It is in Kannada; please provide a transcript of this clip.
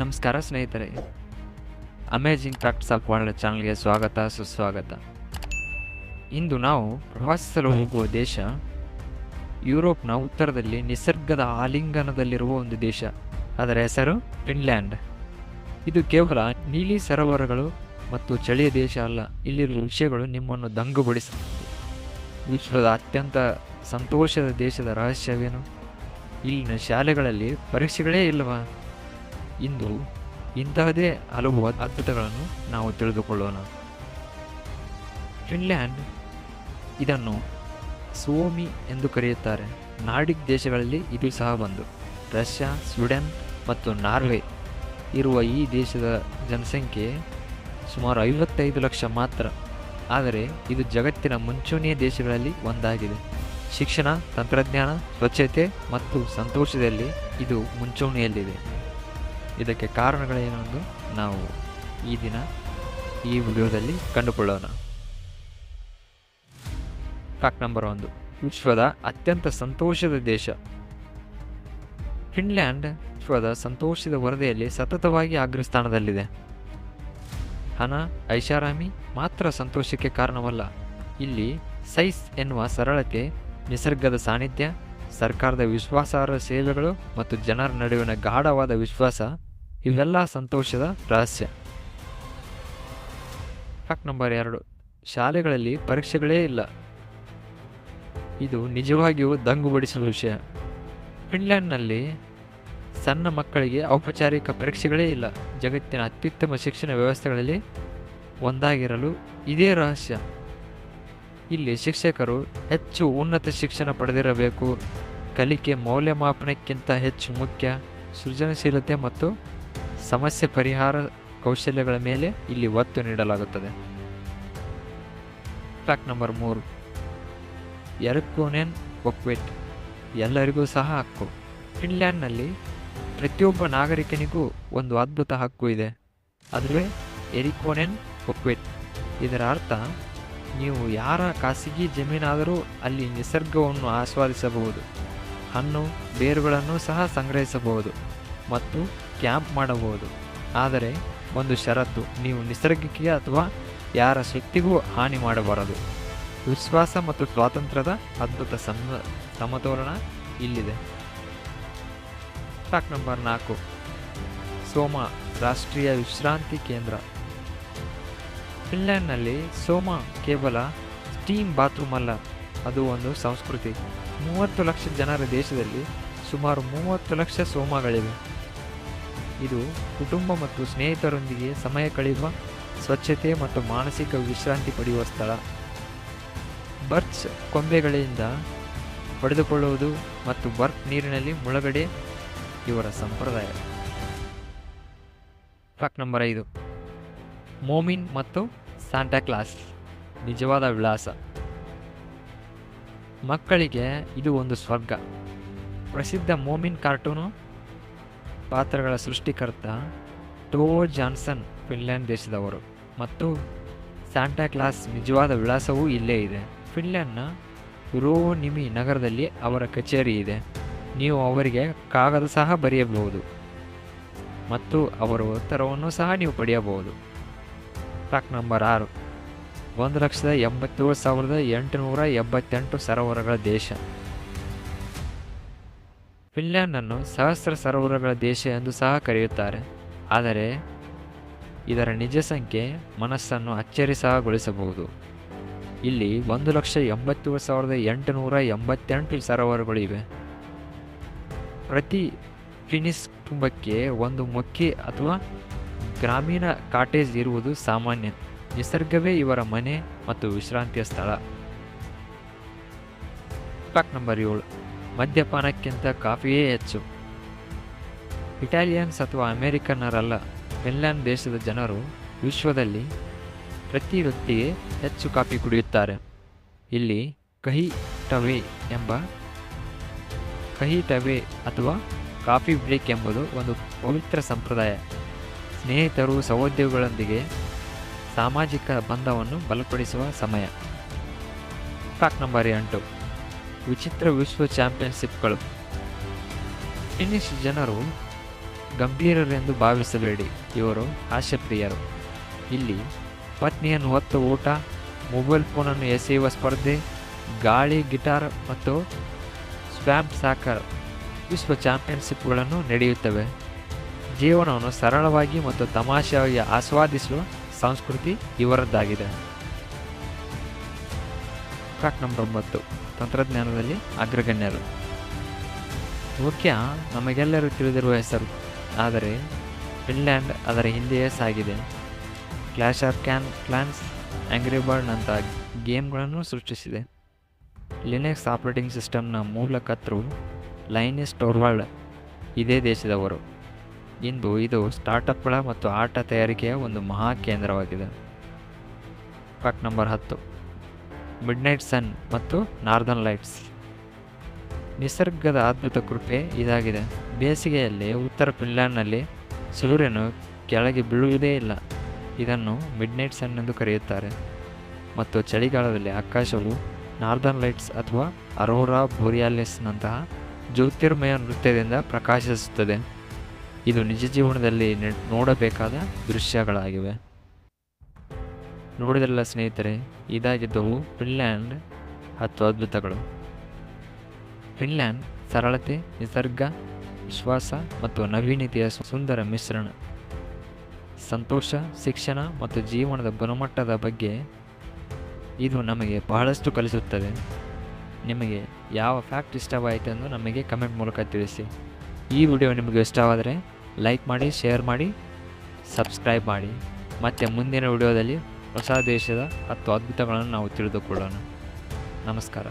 ನಮಸ್ಕಾರ ಸ್ನೇಹಿತರೆ. ಅಮೇಜಿಂಗ್ ಫ್ಯಾಕ್ಟ್ಸ್ ಆಫ್ ವರ್ಲ್ಡ್ ಚಾನಲ್ಗೆ ಸ್ವಾಗತ, ಸುಸ್ವಾಗತ. ಇಂದು ನಾವು ಪ್ರವಾಸಿಸಲು ಹೋಗುವ ದೇಶ ಯುರೋಪ್ನ ಉತ್ತರದಲ್ಲಿ ನಿಸರ್ಗದ ಆಲಿಂಗನದಲ್ಲಿರುವ ಒಂದು ದೇಶ. ಅದರ ಹೆಸರು ಫಿನ್ಲ್ಯಾಂಡ್. ಇದು ಕೇವಲ ನೀಲಿ ಸರೋವರಗಳು ಮತ್ತು ಚಳಿಯ ದೇಶ ಅಲ್ಲ, ಇಲ್ಲಿರುವ ವಿಷಯಗಳು ನಿಮ್ಮನ್ನು ದಂಗುಬಡಿಸುತ್ತದೆ ವಿಶ್ವದ ಅತ್ಯಂತ ಸಂತೋಷದ ದೇಶದ ರಹಸ್ಯವೇನು? ಇಲ್ಲಿನ ಶಾಲೆಗಳಲ್ಲಿ ಪರೀಕ್ಷೆಗಳೇ ಇಲ್ಲವಾ? ಇಂದು ಇಂತಹದೇ ಹಲವು ಅದ್ಭುತಗಳನ್ನು ನಾವು ತಿಳಿದುಕೊಳ್ಳೋಣ. ಫಿನ್ಲ್ಯಾಂಡ್ ಇದನ್ನು ಸೋಮಿ ಎಂದು ಕರೆಯುತ್ತಾರೆ. ನಾರ್ಡಿಕ್ ದೇಶಗಳಲ್ಲಿ ಇದು ಸಹ ಬಂದು ರಷ್ಯಾ, ಸ್ವೀಡನ್ ಮತ್ತು ನಾರ್ವೆ ಇರುವ ಈ ದೇಶದ ಜನಸಂಖ್ಯೆ ಸುಮಾರು ಐವತ್ತೈದು ಲಕ್ಷ ಮಾತ್ರ. ಆದರೆ ಇದು ಜಗತ್ತಿನ ಮುಂಚೂಣಿಯ ದೇಶಗಳಲ್ಲಿ ಒಂದಾಗಿದೆ. ಶಿಕ್ಷಣ, ತಂತ್ರಜ್ಞಾನ, ಸ್ವಚ್ಛತೆ ಮತ್ತು ಸಂತೋಷದಲ್ಲಿ ಇದು ಮುಂಚೂಣಿಯಲ್ಲಿದೆ. ಇದಕ್ಕೆ ಕಾರಣಗಳೇನೆಂದು ನಾವು ಈ ದಿನ ಈ ವಿಡಿಯೋದಲ್ಲಿ ಕಂಡುಕೊಳ್ಳೋಣ. ಫ್ಯಾಕ್ಟ್ ನಂಬರ್ ಒಂದು. ವಿಶ್ವದ ಅತ್ಯಂತ ಸಂತೋಷದ ದೇಶ. ಫಿನ್ಲ್ಯಾಂಡ್ ವಿಶ್ವದ ಸಂತೋಷದ ವರದಿಯಲ್ಲಿ ಸತತವಾಗಿ ಅಗ್ರಸ್ಥಾನದಲ್ಲಿದೆ ಹಣ, ಐಷಾರಾಮಿ ಮಾತ್ರ ಸಂತೋಷಕ್ಕೆ ಕಾರಣವಲ್ಲ. ಇಲ್ಲಿ ಸೈಸ್ ಎನ್ನುವ ಸರಳತೆ, ನಿಸರ್ಗದ ಸಾನ್ನಿಧ್ಯ, ಸರ್ಕಾರದ ವಿಶ್ವಾಸಾರ್ಹ ಸೇವೆಗಳು ಮತ್ತು ಜನರ ನಡುವಿನ ಗಾಢವಾದ ವಿಶ್ವಾಸ ಇವೆಲ್ಲ ಸಂತೋಷದ ರಹಸ್ಯ. ಫ್ಯಾಕ್ಟ್ ನಂಬರ್ ಎರಡು. ಶಾಲೆಗಳಲ್ಲಿ ಪರೀಕ್ಷೆಗಳೇ ಇಲ್ಲ. ಇದು ನಿಜವಾಗಿಯೂ ದಂಗುಬಡಿಸುವ ವಿಷಯ. ಫಿನ್ಲ್ಯಾಂಡ್ನಲ್ಲಿ ಸಣ್ಣ ಮಕ್ಕಳಿಗೆ ಔಪಚಾರಿಕ ಪರೀಕ್ಷೆಗಳೇ ಇಲ್ಲ. ಜಗತ್ತಿನ ಅತ್ಯುತ್ತಮ ಶಿಕ್ಷಣ ವ್ಯವಸ್ಥೆಗಳಲ್ಲಿ ಒಂದಾಗಿರಲು ಇದೇ ರಹಸ್ಯ. ಇಲ್ಲಿ ಶಿಕ್ಷಕರು ಹೆಚ್ಚು ಉನ್ನತ ಶಿಕ್ಷಣ ಪಡೆದಿರಬೇಕು. ಕಲಿಕೆ ಮೌಲ್ಯಮಾಪನಕ್ಕಿಂತ ಹೆಚ್ಚು ಮುಖ್ಯ, ಸೃಜನಶೀಲತೆ ಮತ್ತು ಸಮಸ್ಯೆ ಪರಿಹಾರ ಕೌಶಲ್ಯಗಳ ಮೇಲೆ ಇಲ್ಲಿ ಒತ್ತು ನೀಡಲಾಗುತ್ತದೆ. ಫ್ಯಾಕ್ಟ್ ನಂಬರ್ ಮೂರು. ಎರಕೋನೆನ್ ಒಕ್ವೆಟ್ ಎಲ್ಲರಿಗೂ ಸಹ ಹಕ್ಕು. ಫಿನ್ಲ್ಯಾಂಡ್ನಲ್ಲಿ ಪ್ರತಿಯೊಬ್ಬ ನಾಗರಿಕನಿಗೂ ಒಂದು ಅದ್ಭುತ ಹಕ್ಕು ಇದೆ. ಅದುವೇ ಎರಿಕೋನೆನ್ ಒಕ್ವೆಟ್ ಇದರ ಅರ್ಥ, ನೀವು ಯಾರ ಖಾಸಗಿ ಜಮೀನಾದರೂ ಅಲ್ಲಿ ನಿಸರ್ಗವನ್ನು ಆಸ್ವಾದಿಸಬಹುದು. ಹಣ್ಣು, ಬೇರುಗಳನ್ನು ಸಹ ಸಂಗ್ರಹಿಸಬಹುದು. ಮತ್ತು ಕ್ಯಾಂಪ್ ಮಾಡಬಹುದು. ಆದರೆ ಒಂದು ಷರತ್ತು, ನೀವು ನಿಸರ್ಗಕ್ಕೆ ಅಥವಾ ಯಾರ ಶಕ್ತಿಗೂ ಹಾನಿ ಮಾಡಬಾರದು. ವಿಶ್ವಾಸ ಮತ್ತು ಸ್ವಾತಂತ್ರ್ಯದ ಅದ್ಭುತ ಸಮ, ಸಮತೋಲನ ಇಲ್ಲಿದೆ. ಫ್ಯಾಕ್ಟ್ ನಂಬರ್ ನಾಲ್ಕು. ಸೋಮ ರಾಷ್ಟ್ರೀಯ ವಿಶ್ರಾಂತಿ ಕೇಂದ್ರ. ಫಿನ್ಲ್ಯಾಂಡ್ನಲ್ಲಿ ಸೋಮ ಕೇವಲ ಸ್ಟೀಮ್ ಬಾತ್ರೂಮ್ ಅಲ್ಲ, ಅದು ಒಂದು ಸಂಸ್ಕೃತಿ. ಮೂವತ್ತು ಲಕ್ಷ ಜನರ ದೇಶದಲ್ಲಿ ಸುಮಾರು ಮೂವತ್ತು ಲಕ್ಷ ಸೋಮಗಳಿವೆ. ಇದು ಕುಟುಂಬ ಮತ್ತು ಸ್ನೇಹಿತರೊಂದಿಗೆ ಸಮಯ ಕಳೆಯುವ ಸ್ವಚ್ಛತೆ ಮತ್ತು ಮಾನಸಿಕ ವಿಶ್ರಾಂತಿ ಪಡೆಯುವ ಸ್ಥಳ. ಬರ್ಚ್ ಕೊಂಬೆಗಳಿಂದ ಪಡೆದುಕೊಳ್ಳುವುದು ಮತ್ತು ಬರ್ತ್ ನೀರಿನಲ್ಲಿ ಮುಳುಗಡೆ ಇವರ ಸಂಪ್ರದಾಯ. ಫ್ಯಾಕ್ಟ್ ನಂಬರ್ ಐದು. ಮೋಮಿನ್ ಮತ್ತು ಸಾಂಟಾ ಕ್ಲಾಸ್. ನಿಜವಾದ ವಿಳಾಸ. ಮಕ್ಕಳಿಗೆ ಇದು ಒಂದು ಸ್ವರ್ಗ. ಪ್ರಸಿದ್ಧ ಮೋಮಿನ್ ಕಾರ್ಟೂನು ಪಾತ್ರಗಳ ಸೃಷ್ಟಿಕರ್ತ ಟೋ ಜಾನ್ಸನ್, ಫಿನ್ಲ್ಯಾಂಡ್ ದೇಶದವರು. ಮತ್ತು ಸ್ಯಾಂಟಾ ಕ್ಲಾಸ್ ನಿಜವಾದ ವಿಳಾಸವೂ ಇಲ್ಲೇ ಇದೆ. ಫಿನ್ಲ್ಯಾಂಡ್ನ ರೋನಿಮಿ ನಗರದಲ್ಲಿ ಅವರ ಕಚೇರಿ ಇದೆ. ನೀವು ಅವರಿಗೆ ಕಾಗದ ಸಹ ಬರೆಯಬಹುದು ಮತ್ತು ಅವರ ಉತ್ತರವನ್ನು ಸಹ ನೀವು ಪಡೆಯಬಹುದು. ಫ್ಯಾಕ್ಟ್ ನಂಬರ್ ಆರು. ಒಂದು ಲಕ್ಷದ ಎಂಬತ್ತೇಳು ಸಾವಿರದ ಎಂಟುನೂರ ಎಂಬತ್ತೆಂಟು ಸರೋವರಗಳ ದೇಶ. ಫಿನ್ಲ್ಯಾಂಡನ್ನು ಸಹಸ್ರ ಸರೋವರಗಳ ದೇಶ ಎಂದು ಸಹ ಕರೆಯುತ್ತಾರೆ. ಆದರೆ ಇದರ ನಿಜ ಸಂಖ್ಯೆ ಮನಸ್ಸನ್ನು ಅಚ್ಚರಿ ಸಹ ಗೊಳಿಸಬಹುದು ಇಲ್ಲಿ ಒಂದು ಲಕ್ಷ ಎಂಬತ್ತೇಳು ಸಾವಿರದ ಎಂಟುನೂರ ಎಂಬತ್ತೆಂಟು ಸರೋವರಗಳು ಇವೆ. ಪ್ರತಿ ಫಿನಿಸ್ ಕುಟುಂಬಕ್ಕೆ ಒಂದು ಮೊಕ್ಕೆ ಅಥವಾ ಗ್ರಾಮೀಣ ಕಾಟೇಜ್ ಇರುವುದು ಸಾಮಾನ್ಯ, ನಿಸರ್ಗವೇ ಇವರ ಮನೆ ಮತ್ತು ವಿಶ್ರಾಂತಿಯ ಸ್ಥಳ. ಫ್ಯಾಕ್ಟ್ ನಂಬರ್ ಏಳು. ಮದ್ಯಪಾನಕ್ಕಿಂತ ಕಾಫಿಯೇ ಹೆಚ್ಚು. ಇಟಾಲಿಯನ್ಸ್ ಅಥವಾ ಅಮೇರಿಕನ್ನರಲ್ಲ, ಫಿನ್ಲ್ಯಾಂಡ್ ದೇಶದ ಜನರು ವಿಶ್ವದಲ್ಲಿ ಪ್ರತಿ ವೃತ್ತಿಗೆ ಹೆಚ್ಚು ಕಾಫಿ ಕುಡಿಯುತ್ತಾರೆ. ಇಲ್ಲಿ ಕಹಿ ಟವೆ ಎಂಬ ಕಹಿ ಟವೆ ಅಥವಾ ಕಾಫಿ ಬ್ರೇಕ್ ಎಂಬುದು ಒಂದು ಪವಿತ್ರ ಸಂಪ್ರದಾಯ. ಸ್ನೇಹಿತರು ಸಹೋದ್ಯೋಗಿಗಳೊಂದಿಗೆ ಸಾಮಾಜಿಕ ಬಂಧವನ್ನು ಬಲಪಡಿಸುವ ಸಮಯ. ಫ್ಯಾಕ್ಟ್ ನಂಬರ್ ಎಂಟು. ವಿಚಿತ್ರ ವಿಶ್ವ ಚಾಂಪಿಯನ್ಶಿಪ್ಗಳು. ಇನ್ನಿಷ್ಟು ಜನರು ಗಂಭೀರರೆಂದು ಭಾವಿಸಬೇಡಿ, ಇವರು ಆಶಪ್ರಿಯರು. ಇಲ್ಲಿ ಪತ್ನಿಯನ್ನು ಹೊತ್ತ ಊಟ, ಮೊಬೈಲ್ ಫೋನನ್ನು ಎಸೆಯುವ ಸ್ಪರ್ಧೆ, ಗಾಳಿ, ಗಿಟಾರ್ ಮತ್ತು ಸ್ವ್ಯಾಮ್ ಸಾಕರ್ ವಿಶ್ವ ಚಾಂಪಿಯನ್ಶಿಪ್ಗಳನ್ನು ನಡೆಯುತ್ತವೆ. ಜೀವನವನ್ನು ಸರಳವಾಗಿ ಮತ್ತು ತಮಾಷೆಯಾಗಿ ಆಸ್ವಾದಿಸುವ ಸಂಸ್ಕೃತಿ ಇವರದ್ದಾಗಿದೆ. ಫ್ಯಾಕ್ಟ್ ನಂಬರ್ ಒಂಬತ್ತು, ತಂತ್ರಜ್ಞಾನದಲ್ಲಿ ಅಗ್ರಗಣ್ಯರು. ಮುಖ್ಯ ನಮಗೆಲ್ಲರೂ ತಿಳಿದಿರುವ ಹೆಸರು, ಆದರೆ ಫಿನ್ಲ್ಯಾಂಡ್ ಅದರ ಹಿಂದೆಯೇ ಸಾಗಿದೆ. Clash of can Clans Angry ಬರ್ಡ್ನಂಥ ಗೇಮ್ಗಳನ್ನು ಸೃಷ್ಟಿಸಿದೆ. ಲಿನೆಕ್ಸ್ ಆಪರೇಟಿಂಗ್ ಸಿಸ್ಟಮ್ನ ಮೂಲ ಕರ್ತೃ ಲೈನಿಸ್ ಟೋರ್ವಾಲ್ಡ್ ಇದೇ ದೇಶದವರು. ಇಂದು ಇದು ಸ್ಟಾರ್ಟಪ್ಗಳ ಮತ್ತು ಆಟ ತಯಾರಿಕೆಯ ಒಂದು ಮಹಾ ಕೇಂದ್ರವಾಗಿದೆ. ಫ್ಯಾಕ್ಟ್ ನಂಬರ್ ಹತ್ತು. ಮಿಡ್ನೈಟ್ ಸನ್ ಮತ್ತು ನಾರ್ದನ್ ಲೈಟ್ಸ್ ನಿಸರ್ಗದ ಅದ್ಭುತ ಕೃಪೆ ಇದಾಗಿದೆ. ಬೇಸಿಗೆಯಲ್ಲಿ ಉತ್ತರ ಫಿನ್ಲ್ಯಾಂಡ್ನಲ್ಲಿ ಸೂರ್ಯನು ಕೆಳಗೆ ಬೀಳುವುದೇ ಇಲ್ಲ. ಇದನ್ನು ಮಿಡ್ನೈಟ್ ಸನ್ ಎಂದು ಕರೆಯುತ್ತಾರೆ. ಮತ್ತು ಚಳಿಗಾಲದಲ್ಲಿ ಆಕಾಶವು ನಾರ್ದನ್ ಲೈಟ್ಸ್ ಅಥವಾ ಅರೋರಾ ಬೋರಿಯಾಲಿಸ್ನಂತಹ ಜ್ಯೋತಿರ್ಮಯ ನೃತ್ಯದಿಂದ ಪ್ರಕಾಶಿಸುತ್ತದೆ. ಇದು ನಿಜ ಜೀವನದಲ್ಲಿ ನೋಡಬೇಕಾದ ದೃಶ್ಯಗಳಾಗಿವೆ. ನೋಡಿದ್ರಲ್ಲ ಸ್ನೇಹಿತರೆ, ಇದಾಗಿದ್ದವು ಫಿನ್ಲ್ಯಾಂಡ್ ಹತ್ತು ಅದ್ಭುತಗಳು. ಫಿನ್ಲ್ಯಾಂಡ್ ಸರಳತೆ, ನಿಸರ್ಗ, ವಿಶ್ವಾಸ ಮತ್ತು ನವೀನತೆಯ ಸುಂದರ ಮಿಶ್ರಣ. ಸಂತೋಷ, ಶಿಕ್ಷಣ ಮತ್ತು ಜೀವನದ ಗುಣಮಟ್ಟದ ಬಗ್ಗೆ ಇದು ನಮಗೆ ಬಹಳಷ್ಟು ಕಲಿಸುತ್ತದೆ. ನಿಮಗೆ ಯಾವ ಫ್ಯಾಕ್ಟ್ ಇಷ್ಟವಾಯಿತು ಎಂದು ನಮಗೆ ಕಮೆಂಟ್ ಮೂಲಕ ತಿಳಿಸಿ. ಈ ವಿಡಿಯೋ ನಿಮಗೆ ಇಷ್ಟವಾದರೆ ಲೈಕ್ ಮಾಡಿ, ಶೇರ್ ಮಾಡಿ, ಸಬ್ಸ್ಕ್ರೈಬ್ ಮಾಡಿ. ಮತ್ತು ಮುಂದಿನ ವಿಡಿಯೋದಲ್ಲಿ ಹೊಸ ದೇಶದ ಹತ್ತು ಅದ್ಭುತಗಳನ್ನು ನಾವು ತಿಳಿದುಕೊಳ್ಳೋಣ. ನಮಸ್ಕಾರ.